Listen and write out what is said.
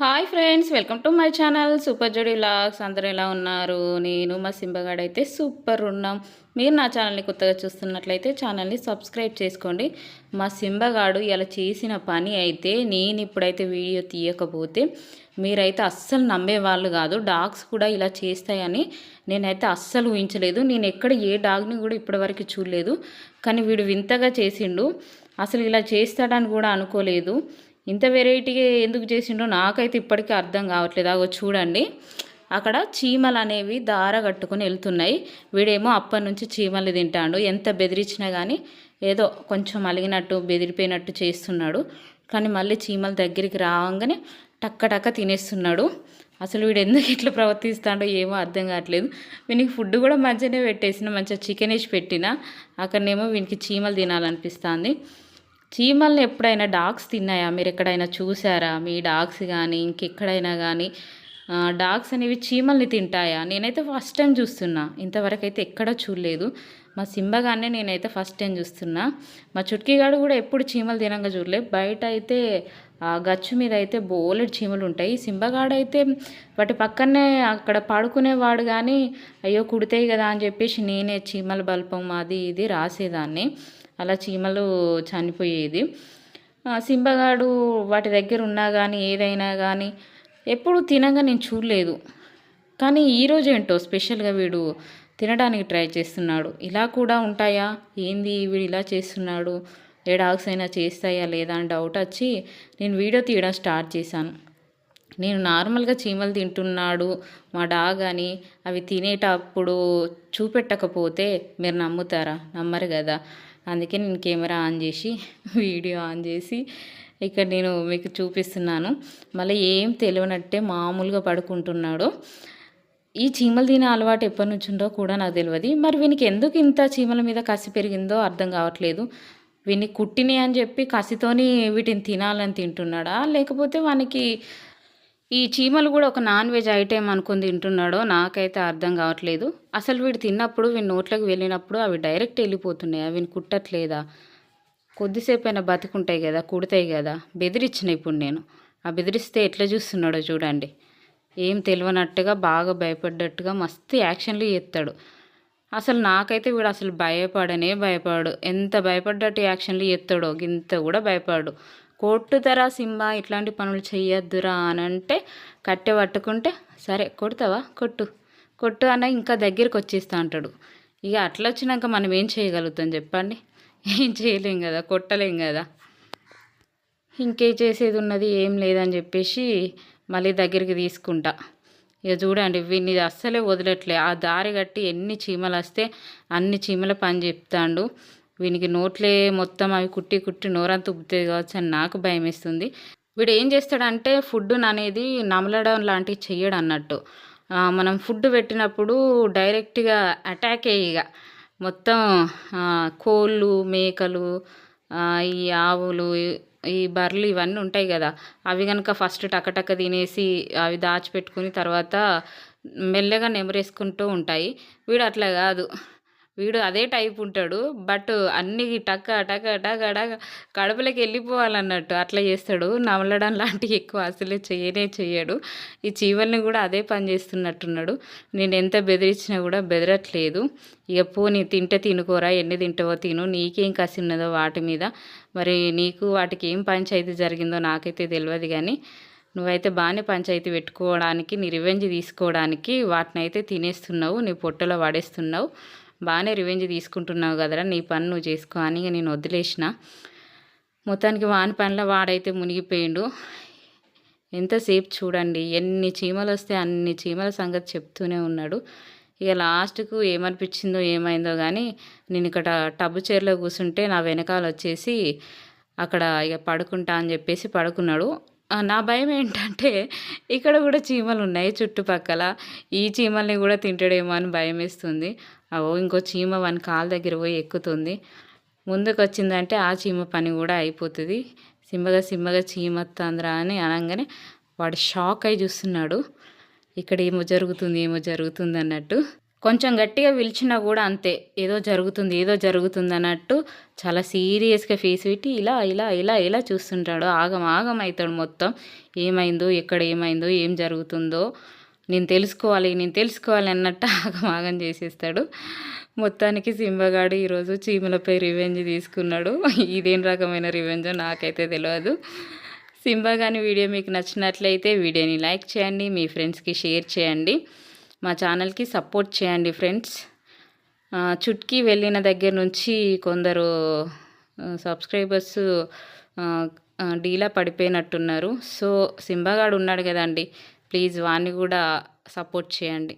Hi friends welcome to my channel super Jodi logs అందరూ ఎలా ఉన్నారు? నేను మా సింబగాడు అయితే సూపర్ ఉన్నాం. మీరు నా ఛానల్ని కొత్తగా చూస్తున్నట్లయితే ఛానల్ని సబ్స్క్రైబ్ చేసుకోండి. మా సింబగాడు ఇలా చేసిన పని అయితే నేను ఇప్పుడైతే వీడియో తీయకపోతే మీరైతే అస్సలు నమ్మేవాళ్ళు కాదు. డాగ్స్ కూడా ఇలా చేస్తాయని నేనైతే అస్సలు ఊహించలేదు. నేను ఎక్కడ ఏ డాగ్ని కూడా ఇప్పటివరకు చూడలేదు. కానీ వీడు వింతగా చేసిండు. అసలు ఇలా చేస్తాడని కూడా అనుకోలేదు. ఇంత వెరైటీగా ఎందుకు చేసిండో నాకైతే ఇప్పటికీ అర్థం కావట్లేదు. అగో చూడండి. అక్కడ చీమలు అనేవి దార కట్టుకుని వెళ్తున్నాయి. వీడేమో అప్పటి నుంచి చీమలు తింటాడు. ఎంత బెదిరించినా కానీ ఏదో కొంచెం అలిగినట్టు బెదిరిపోయినట్టు చేస్తున్నాడు. కానీ మళ్ళీ చీమల దగ్గరికి రావంగానే టక్క టక్క తినేస్తున్నాడు. అసలు వీడు ఎందుకు ఇట్లా ప్రవర్తిస్తాడో ఏమో అర్థం కావట్లేదు. వీనికి ఫుడ్ కూడా మంచిగానే పెట్టేసిన మంచిగా చికెన్ వేసి పెట్టిన. అక్కడనేమో వీనికి చీమలు తినాలనిపిస్తుంది. చీమల్ని ఎప్పుడైనా డాగ్స్ తిన్నాయా? మీరు ఎక్కడైనా చూసారా మీ డాగ్స్ కానీ ఇంకెక్కడైనా కానీ డాగ్స్ అనేవి చీమల్ని తింటాయా? నేనైతే ఫస్ట్ టైం చూస్తున్నా. ఇంతవరకు అయితే ఎక్కడ చూడలేదు. మా సింబగానే నేనైతే ఫస్ట్ టైం చూస్తున్నా. మా చుట్కీగాడు కూడా ఎప్పుడు చీమలు తినంగా చూడలేదు. బయట అయితే గచ్చు మీద అయితే బోలెడ్ చీమలు ఉంటాయి. సింబగాడైతే వాటి పక్కనే అక్కడ పడుకునేవాడు కానీ అయ్యో కుడతాయి కదా అని చెప్పేసి నేనే చీమల బల్పం అది ఇది రాసేదాన్ని. అలా చీమలు చనిపోయేది. సింబగాడు వాటి దగ్గర ఉన్నా కానీ ఏదైనా కానీ ఎప్పుడు తినగా నేను చూడలేదు. కానీ ఈరోజు ఏంటో స్పెషల్గా వీడు తినడానికి ట్రై చేస్తున్నాడు. ఇలా కూడా ఉంటాయా? ఏంది వీడు ఇలా చేస్తున్నాడు? ఏ డాగ్స్ అయినా చేస్తాయా లేదా అని డౌట్ వచ్చి నేను వీడియో తీయడం స్టార్ట్ చేశాను. నేను నార్మల్గా చీమలు తింటున్నాడు మా డాగ్ అని అవి తినేటప్పుడు చూపెట్టకపోతే మీరు నమ్ముతారా? నమ్మరు కదా. అందుకే నేను కెమెరా ఆన్ చేసి వీడియో ఆన్ చేసి ఇక్కడ నేను మీకు చూపిస్తున్నాను. మళ్ళీ ఏం తెలియనట్టే మామూలుగా పడుకుంటున్నాడు. ఈ చీమలు తినే అలవాటు ఎప్పటి నుంచి ఉందో కూడా నాకు తెలియదు మరి వీనికి ఎందుకు ఇంత చీమల మీద కసి పెరిగిందో అర్థం కావట్లేదు. వీని కుట్టినాయి అని చెప్పి కసితోని వీటిని తినాలని తింటున్నాడా? లేకపోతే వానికి ఈ చీమలు కూడా ఒక నాన్ వెజ్ ఐటెం అనుకుని తింటున్నాడో నాకైతే అర్థం కావట్లేదు. అసలు వీడు తిన్నప్పుడు వీడి నోట్లోకి వెళ్ళినప్పుడు అవి డైరెక్ట్ వెళ్ళిపోతున్నాయి. అవి కుట్టట్లేదా? కొద్దిసేపు అయినా బతుకుంటాయి కదా కుడతాయి కదా. బెదిరించిన ఇప్పుడు నేను. ఆ బెదిరిస్తే ఎట్లా చూస్తున్నాడో చూడండి. ఏం తెలియనట్టుగా బాగా భయపడ్డట్టుగా మస్తు యాక్షన్లు చేస్తాడు. అసలు నాకైతే వీడు అసలు భయపడనే భయపడు. ఎంత భయపడ్డట్టు యాక్షన్లు చేస్తాడో ఇంత కూడా భయపడు. కొట్టుతరా సింబా? ఇట్లాంటి పనులు చెయ్యొద్దురా అని అంటే కట్టె పట్టుకుంటే సరే కొడతావా? కొట్టు. కొట్టు అన్న ఇంకా దగ్గరికి వచ్చేస్తా అంటాడు. ఇక అట్లా వచ్చినాక మనం ఏం చేయగలుగుతాం చెప్పండి? ఏం చేయలేం కదా కొట్టలేం కదా. ఇంకే చేసేది ఉన్నది ఏం లేదని చెప్పేసి మళ్ళీ దగ్గరికి తీసుకుంటా. ఇక చూడండి వీడిని అస్సలే వదలట్లే. ఆ దారి కట్టి ఎన్ని చీమలు వస్తే అన్ని చీమల పని చెప్తాడు. వీనికి నోట్లే మొత్తం అవి కుట్టి కుట్టి నోరంతా ఉబ్బుతుంది కావచ్చు అని నాకు భయం వేస్తుంది వీడు ఏం చేస్తాడంటే ఫుడ్ అనేది నమలడం లాంటివి చెయ్యడు అన్నట్టు. మనం ఫుడ్ పెట్టినప్పుడు డైరెక్ట్గా అటాక్ ఇక మొత్తం కోళ్ళు మేకలు ఈ ఆవులు ఈ బర్రెలు ఇవన్నీ ఉంటాయి కదా అవి కనుక ఫస్ట్ టకటక తినేసి అవి దాచిపెట్టుకుని తర్వాత మెల్లగా నెమరేసుకుంటూ ఉంటాయి. వీడు అట్లా కాదు. వీడు అదే టైప్ ఉంటాడు బట్ అన్ని టక్ టక టక టక కడుపులోకి వెళ్ళిపోవాలన్నట్టు అట్లా చేస్తాడు. నమలడం లాంటివి ఎక్కువ అసలే చేయనే చేయడు. ఈ చీవల్ని కూడా అదే పని చేస్తున్నట్టున్నాడు. నేను ఎంత బెదిరించినా కూడా బెదరట్లేదు. ఇక పోనీ తింటే తినుకోరా ఎన్ని తింటావో తిను నీకేం కసి ఉన్నదో వాటి మీద. మరి నీకు వాటికి ఏం పంచాయతీ జరిగిందో నాకైతే తెలియదు కానీ నువ్వైతే బాగానే పంచాయతీ పెట్టుకోవడానికి నీ రివెంజ్ తీసుకోవడానికి వాటిని అయితే తినేస్తున్నావు నీ పొట్టలో పడేస్తున్నావు. బాగానే రివెంజ్ తీసుకుంటున్నావు కదరా నీ పని నువ్వు చేసుకో అని నేను వదిలేసిన. మొత్తానికి వాని పనిలో వాడైతే మునిగిపోయిండు. ఎంతసేపు చూడండి ఎన్ని చీమలు వస్తే అన్ని చీమల సంగతి చెప్తూనే ఉన్నాడు. ఇక లాస్ట్కు ఏమనిపించిందో ఏమైందో కానీ నేను ఇక్కడ టబ్బు చైర్లో కూర్చుంటే నా వెనకాల వచ్చేసి అక్కడ ఇక పడుకుంటా అని చెప్పేసి పడుకున్నాడు. నా భయం ఏంటంటే ఇక్కడ కూడా చీమలు ఉన్నాయి చుట్టుపక్కల. ఈ చీమల్ని కూడా తింటాడేమో అని భయం వేస్తుంది. అవో ఇంకో చీమ వన్ కాలు దగ్గర పోయి ఎక్కుతుంది. ముందుకు వచ్చిందంటే ఆ చీమ పని కూడా అయిపోతుంది. సింబగా సింబగా చీమ తంద్రా అని అనగానే వాడు షాక్ అయి చూస్తున్నాడు. ఇక్కడ ఏమో జరుగుతుంది ఏమో జరుగుతుంది అన్నట్టు. కొంచెం గట్టిగా పిలిచినా కూడా అంతే. ఏదో జరుగుతుంది ఏదో జరుగుతుంది అన్నట్టు చాలా సీరియస్గా ఫేస్ పెట్టి ఇలా ఇలా ఇలా ఇలా చూస్తుంటాడు. ఆగం ఆగం అవుతాడు మొత్తం. ఏమైందో ఎక్కడ ఏమైందో ఏం జరుగుతుందో నేను తెలుసుకోవాలి నేను తెలుసుకోవాలి అన్నట్టు ఆగం ఆగం చేసేస్తాడు. మొత్తానికి సింబగాడు ఈరోజు చీమలపై రివెంజ్ తీసుకున్నాడు. ఇదేం రకమైన రివెంజో నాకైతే తెలియదు సింబా కానీ వీడియో మీకు నచ్చినట్లయితే వీడియోని లైక్ చేయండి మీ ఫ్రెండ్స్కి షేర్ చేయండి. మా ఛానల్కి సపోర్ట్ చేయండి ఫ్రెండ్స్. చుట్కి వెళ్ళిన దగ్గర నుంచి కొందరు సబ్స్క్రైబర్స్ డీలా పడిపోయినట్టున్నారు. సో సింబాగాడు ఉన్నాడు కదండి. ప్లీజ్ వాడిని కూడా సపోర్ట్ చేయండి.